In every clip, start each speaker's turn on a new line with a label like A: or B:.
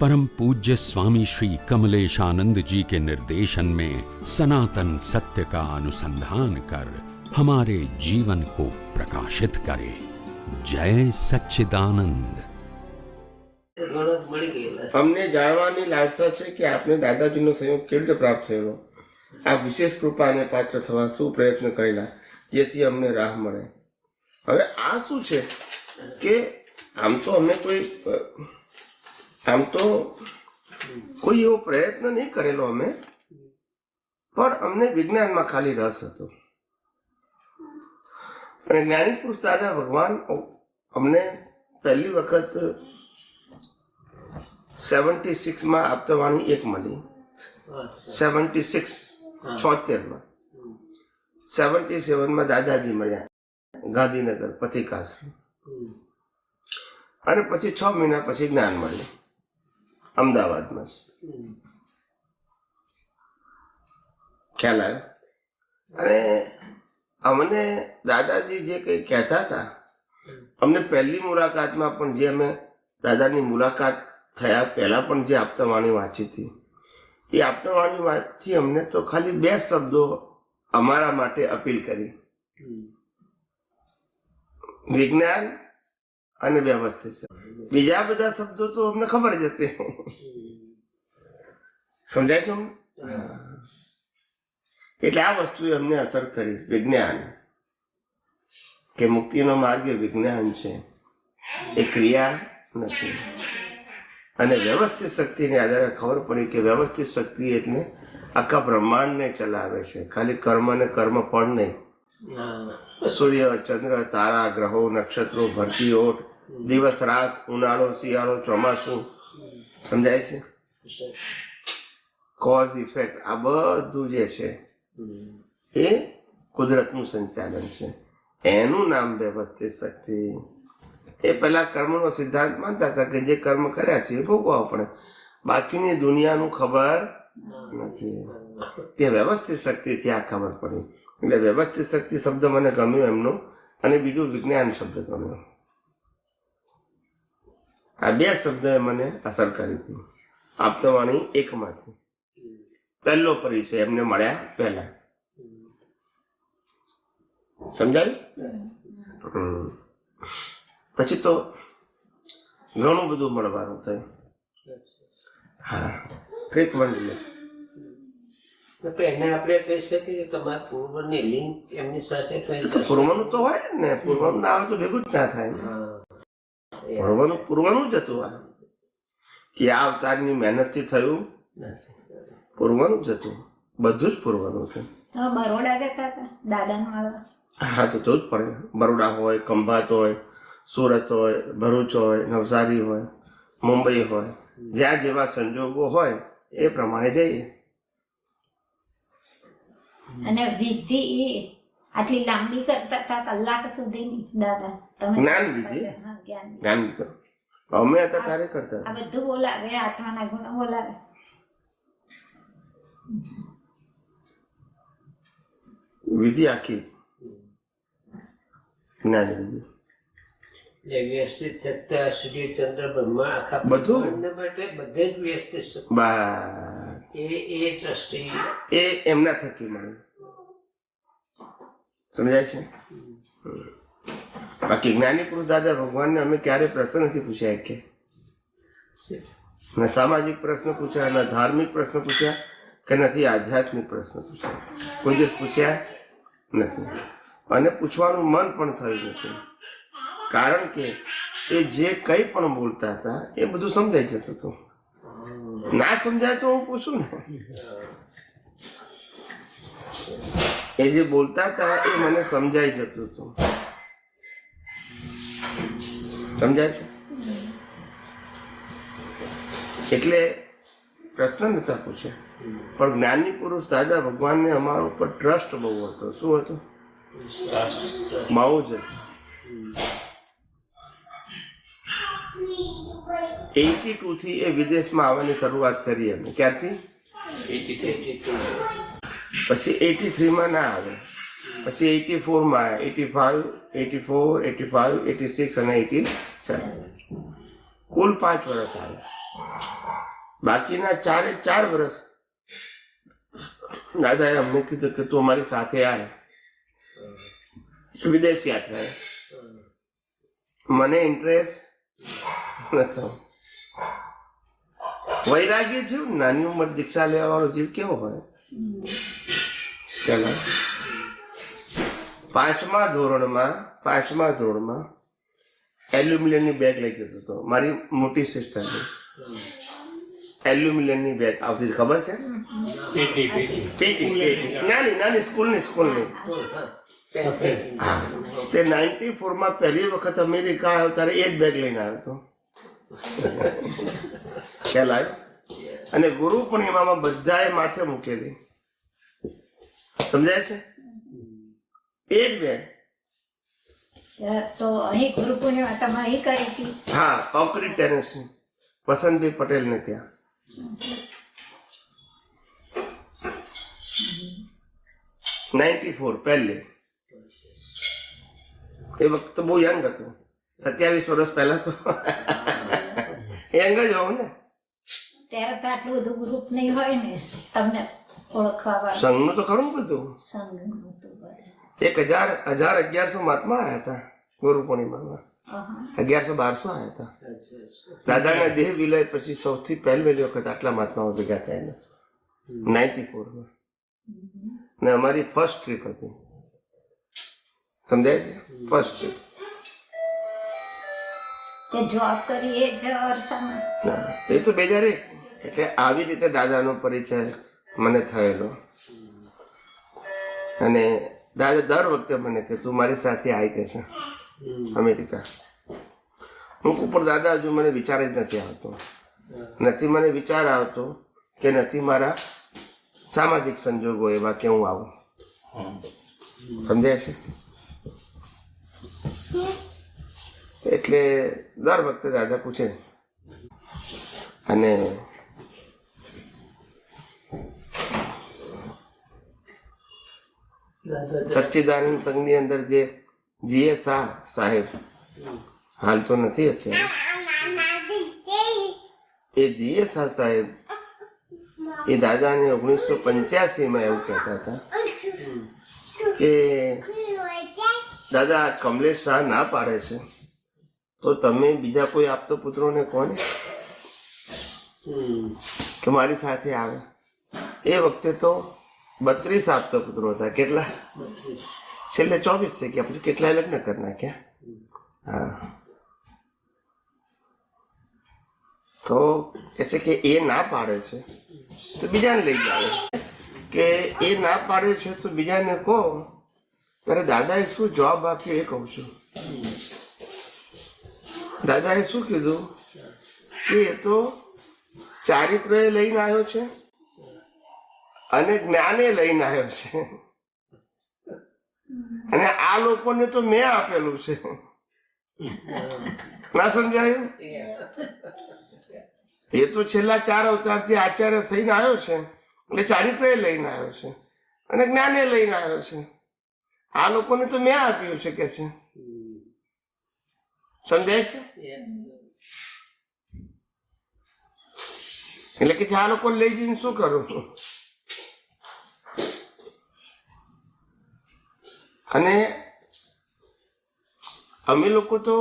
A: परम पूज्य स्वामी श्री कमलेशानंद जी के निर्देशन में सनातन सत्य का अनुसंधान कर हमारे जीवन को प्रकाशित करे जय सच्चिदानंद
B: ઘણો જ મળી ગયેલા છે.
C: અમને જાણવાની લાલસા છે કે આપને દાદાજીનો સંયોગ કેવી રીતે પ્રાપ્ત થયેલો આ વિશેષ કૃપાને પાત્ર થવા શું પ્રયત્ન કરેલા જેથી અમને રાહ મળે હવે આ શું છે કે આમ તો અમે કોઈ અ, આમ તો કોઈ એવો પ્રયત્ન નહીં કરેલો અમે પણ અમને વિજ્ઞાનમાં ખાલી રસ હતો. અને જ્ઞાની પુરુષ દાદા ભગવાન અમને પહેલી વખત સેવન્ટી સિક્સમાં આપતાવાણી એક મળી. સેવન્ટી સિક્સ છોતેરમાં. સેવન્ટી સેવનમાં દાદાજી મળ્યા ગાંધીનગર પથિકાશ્રમ અને પછી છ મહિના પછી જ્ઞાન મળ્યું. અમદાવાદમાં
B: છે.
C: ખ્યાલ આવ્યો? અને અમને દાદાજી જે કંઈ કહેતા હતા અમને પહેલી મુલાકાતમાં પણ જે અમે દાદાની મુલાકાત થયા પહેલાં પણ જે આપતાવાણી વાંચી હતી એ આપતાવાણી વાંચી અમને તો ખાલી બે શબ્દો અમારા માટે અપીલ કરી. વિજ્ઞાન અને વ્યવસ્થિત બીજા બધા શબ્દો તો અમને ખબર જ હતી. સમજાય છે એટલે આ વસ્તુએ અમને અસર કરી વિજ્ઞાન. કે મુક્તિનો માર્ગ એ વિજ્ઞાન છે. એ ક્રિયા નથી. અને વ્યવસ્થિત શક્તિને આધારે ખબર પડી કે વ્યવસ્થિત શક્તિ એટલે આખા બ્રહ્માંડને ચલાવે છે. ખાલી કર્મ અને કર્મ પણ નહીં. સૂર્ય ચંદ્ર તારા ગ્રહો નક્ષત્રો ભરતી ઓટ દિવસ, રાત, ઉનાળો, શિયાળો, ચોમાસું, સમજાય છે? કોઝ ઇફેક્ટ આ બધું જે છે, એ કુદરતનું સંચાલન છે. એનું નામ વ્યવસ્થિત શક્તિ. એ પહેલા કર્મનો સિદ્ધાંત માનતા હતા કે જે કર્મ કર્યા છે એ ભોગવવા પડે. બાકીની દુનિયાનું ખબર નથી. તે વ્યવસ્થિત શક્તિથી આ ખબર પડી. એટલે વ્યવસ્થિત શક્તિ શબ્દ મને ગમ્યો એમનો અને બીજું વિજ્ઞાન શબ્દ ગમ્યો. આ બે શબ્દોએ મને અસર કરી હતી. આપતવાણી એકમાંથી. પહેલો પરિચય એમને મળ્યા પહેલા. સમજાયું. પછી તો ઘણું બધું મળવાનું થયું. હા. ક્રિક
B: તો એને આપણે કહી શકીએ કે તમારા પૂર્વની લિંક એમની સાથે
C: તો પૂર્વનું તો હોય ને. પૂર્વનું ના આવે તો ભેગું જ ના થાય ને પૂર્વનું જ હતું આ. કે આ અવતારની મહેનતથી થયું પૂર્વનું જ હતું. બધું જ પૂર્વનું હતું.
D: બરોડા જતા હતા? દાદાને
C: હા તો તો જ પડે. બરોડા હોય ખંભાત હોય સુરત હોય ભરૂચ હોય નવસારી હોય મુંબઈ હોય. જ્યાં જેવા સંજોગો હોય એ પ્રમાણે જઈએ.
D: અને વિધિ એ આટલી લાંબી કરતા હતા કલાક સુધીની. દાદા તમે
C: જ્ઞાન વિધિ?
D: જ્ઞાન વિધિ.
C: અમે હતા તારે કરતા
D: આ બધું બોલાવે આત્માના ગુણ બોલાવે.
C: વિધિ આખી. જ્ઞાન વિધિ.
B: એટલે વ્યવસ્થિત થતા શ્રી ચંદ્ર બ્રહ્મા આખા
C: બધું?
B: માટે બધે જ વ્યવસ્થિત. એ એ ટ્રસ્ટી.
C: એ એમના થકી મળે. સમજાય છે? બાકી જ્ઞાની પુરુષ દાદા ભગવાનને અમે ક્યારે પ્રશ્ન નથી પૂછ્યા કે ન સામાજિક પ્રશ્ન પૂછ્યા ન ધાર્મિક પ્રશ્ન પૂછ્યા કે નથી આધ્યાત્મિક પ્રશ્ન પૂછ્યા? કોઈ દિવસ પૂછ્યા નથી. અને પૂછવાનું મન પણ થયું નથી. કારણ કે એ જે કંઈ પણ બોલતા હતા એ બધું સમજાઈ જતું હતું. ના સમજાય તો હું પૂછું ને. એ જે બોલતા હતા એ મને સમજાઈ જતું હતું. સમજાય છે? એટલે પ્રશ્ન નતા પૂછ્યા પણ જ્ઞાની પુરુષ દાદા ભગવાનને અમારા ઉપર ટ્રસ્ટ બહુ હતો. શું હતો? બહુ જ એટી ટુ થી એ વિદેશમાં આવવાની શરૂઆત કરી અમે ક્યારથી? પછી એટી થ્રીમાં ના આવે. પછી એટી ફોરમાં આવે. Eighty five eighty four eighty five eighty six અને એટી સેવન કુલ પાંચ વર્ષ આવે. બાકીના ચારે ચાર વર્ષ દાદાએ અમને કીધું કે તું અમારી સાથે આવે વિદેશ યાત્રા. મને ઇન્ટરેસ્ટ નથી. વૈરાગ્ય જીવ, નાની ઉંમર દીક્ષા લેવા વાળો જીવ કેવો હોય? પેલા પાંચમા ધોરણમાં પાંચમા ધોરણમાં એલ્યુમિનિયમની બેગ લઈ જતો હતો. મારી મોટી સિસ્ટરની એલ્યુમિનિયમની બેગ આવતી ખબર છે? પેટી પેટી. નાની નાની સ્કૂલની સ્કૂલની. હા. તે નાઇન્ટી ફોરમાં પહેલી વખત અમેરિકા આવ્યો ત્યારે એ જ બેગ લઈને આવ્યો હતો. ખ્યાલ આવ્યો? અને ગુરુ પૂર્ણિમામાં બધાએ માથે મૂકેલી. સમજાય છે? એ જ બેન
D: તો અહીં ગુરુ પૂર્ણિમા અહીં કરી હતી.
C: હા ઓકરી ટેરેસ વસંતભાઈ પટેલને ત્યાં. નાઇન્ટી ફોર પહેલે. એ વખત તો બહુ યંગ હતું. સત્યાવીસ વર્ષ પહેલા તો. યંગ જ હોઉં ને.
D: ત્યારે તો આટલું બધું ગ્રુપ નહીં હોય ને તમને ઓળખવા
C: સંઘનું તો ખરું બધું?
D: સંઘનું હતું
C: એક હજાર હજાર અગિયારસો મહાત્મા આવ્યા હતા ગુરુ પૂર્ણિમામાં અગિયારસો બારસો આવ્યા હતા. દાદાના દેહ વિલય પછી સૌથી પહેલી વખત આટલા મહાત્માઓ ભેગા થયા નાઇન્ટી ફોરમાં. ને અમારી ફર્સ્ટ ટ્રીપ હતી. સમજાય છે? First trip.
D: જોબ કરી એ
C: તો બે હજાર એક. એટલે આવી રીતે દાદાનો પરિચય મને થયેલો. અને દાદા દર વખતે મને કે તું મારી સાથે આવી કે છે અમેરિકા. હું ઉપર દાદા હજુ મને વિચાર જ નથી આવતો. નથી મને વિચાર આવતો કે નથી મારા સામાજિક સંજોગો એવા કે હું આવું. સમજાય છે? એટલે દર વખતે દાદા પૂછે. અને સચ્ચિદાનંદ સંઘની અંદર જે જીએ શાહ સાહેબ હાલ તો નથી અત્યારે? એ જીએ શાહ સાહેબ એ દાદાને ઓગણીસો પંચ્યાસીમાં એવું કહેતા હતા કે દાદા કમલેશ શાહ ના પાડે છે. તો તમે બીજા કોઈ આપતો પુત્રોને કોને? કે મારી સાથે આવે? એ વખતે તો બત્રીસ આપતા પુત્રો હતા. કેટલા? છેલ્લે ચોવીસ થઈ ગયા પછી કેટલા લગ્ન કરી નાખ્યા? હા. તો કે છે કે એ ના પાડે છે, તો બીજાને લઈ આવે કે એ ના પાડે છે, તો બીજાને કહો ત્યારે દાદાએ શું જવાબ આપ્યો એ કહું છું. દાદાએ શું કીધું? કે એ તો ચારિત્ર લઈને આવ્યો છે. અને જ્ઞાને લઈને આવ્યો છે. અને આ લોકોને તો મેં આપેલું છે. ના સમજાયું? એ તો છેલ્લા ચાર અવતારથી આચાર્ય થઈને આવ્યો છે. એટલે ચારિત્ર લઈને આવ્યો છે. અને જ્ઞાને લઈને આવ્યો છે. આ લોકોને તો મેં આપ્યું છે કે છે. સમજાય છે? એટલે કે આ લોકો લઈ જઈને શું કરું? અને અમે લોકો તો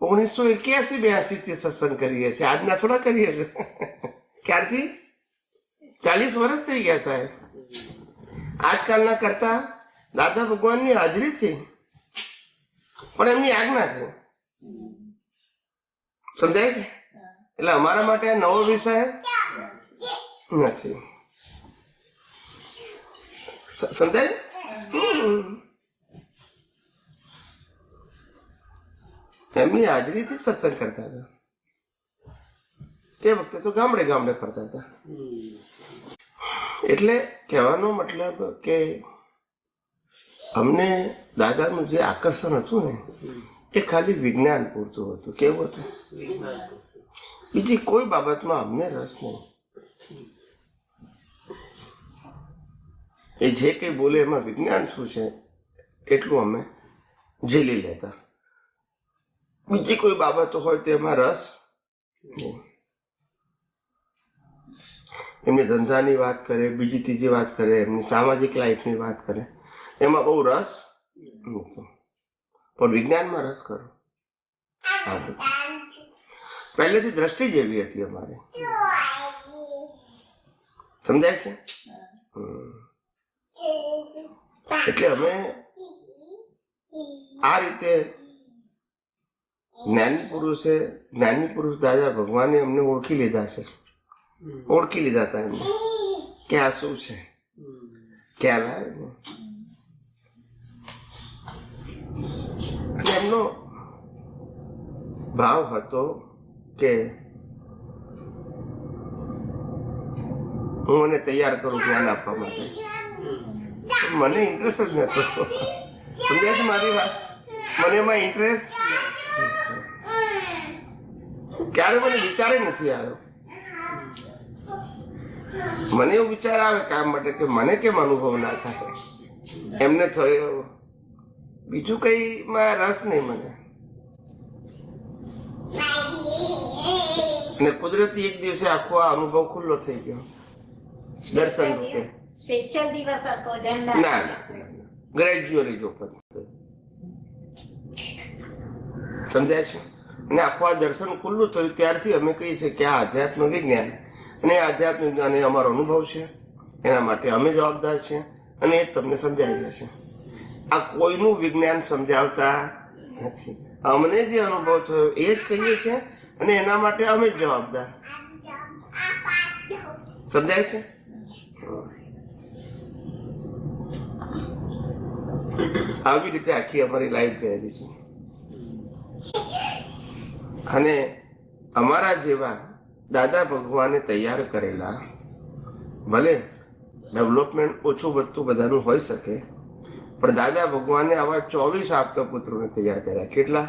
C: ઓગણીસો એક્યાસી બ્યાસી થી સત્સંગ કરીએ છીએ. આજના થોડા કરીએ છીએ. ક્યારથી? ચાલીસ વર્ષ થઈ ગયા સાહેબ. આજકાલના કરતા દાદા ભગવાનની હાજરીથી પણ એમની આજ્ઞાથી સમજાય છે? એટલે અમારા માટે આ નવો વિષય નથી. સમજાય? એમની હાજરીથી સત્સંગ કરતા હતા. તે વખતે તો ગામડે ગામડે ફરતા હતા. એટલે કહેવાનો મતલબ કે અમને દાદાનું જે આકર્ષણ હતું ને, એ ખાલી વિજ્ઞાન પૂરતું હતું. કેવું હતું? બીજી કોઈ બાબતમાં અમને રસ નહીં. એ જે કંઈ બોલે એમાં વિજ્ઞાન શું છે, એટલું અમે ઝીલી લેતા. બીજી કોઈ બાબતો હોય તેમાં રસ એમની ધંધાની વાત કરે બીજી ત્રીજી વાત કરે એમની સામાજિક લાઈફની વાત કરે એમાં બહુ રસ પણ વિજ્ઞાનમાં રસ કરો પહેલેથી દ્રષ્ટિ જેવી હતી અમારે સમજાય છે એટલે અમે આ રીતે જ્ઞાની પુરુષે જ્ઞાની પુરુષ દાદા ભગવાને અમને ઓળખી લીધા છે. ઓળખી લીધા હતા એમને. કે આ શું છે? ક્યાં ને અને એમનો ભાવ હતો કે હું મને તૈયાર કરું જ્ઞાન આપવા માટે. મને ઇન્ટરેસ્ટ જ નહોતો. સમજાય છે મારી વાત? મને એમાં ઇન્ટરેસ્ટ ક્યારે મને વિચારે નથી આવ્યો? મને એવું વિચાર આવે કામ માટે કે મને કેમ અનુભવ ના થાય? એમને થયો બીજું કઈ માં રસ નહીં મને. અને કુદરતી એક દિવસે આખો આ અનુભવ ખુલ્લો થઈ ગયો. દર્શન રૂપે.
D: સ્પેશિયલ દિવસ હતો
C: ના ના ગ્રેજ્યુઅલી જો પણ સમજાય છે? અને આખું આ દર્શન ખુલ્લું થયું ત્યારથી અમે કહીએ છીએ કે આ આધ્યાત્મ વિજ્ઞાન અને આધ્યાત્મ વિજ્ઞાન એ અમારો અનુભવ છે. એના માટે અમે જવાબદાર છીએ અને એ તમને સમજાવી જશે. આ કોઈનું વિજ્ઞાન સમજાવતા નથી. અમને જે અનુભવ થયો એ જ કહીએ છીએ અને એના માટે અમે જ જવાબદાર. સમજાય છે? આવી રીતે આખી અમારી લાઈફ ગયેલી છે. અને અમારા જેવા દાદા ભગવાને તૈયાર કરેલા ભલે ડેવલપમેન્ટ ઓછું વધતું બધાનું હોઈ શકે પણ દાદા ભગવાને આવા ચોવીસ આપતા પુત્રોને તૈયાર કર્યા. કેટલા?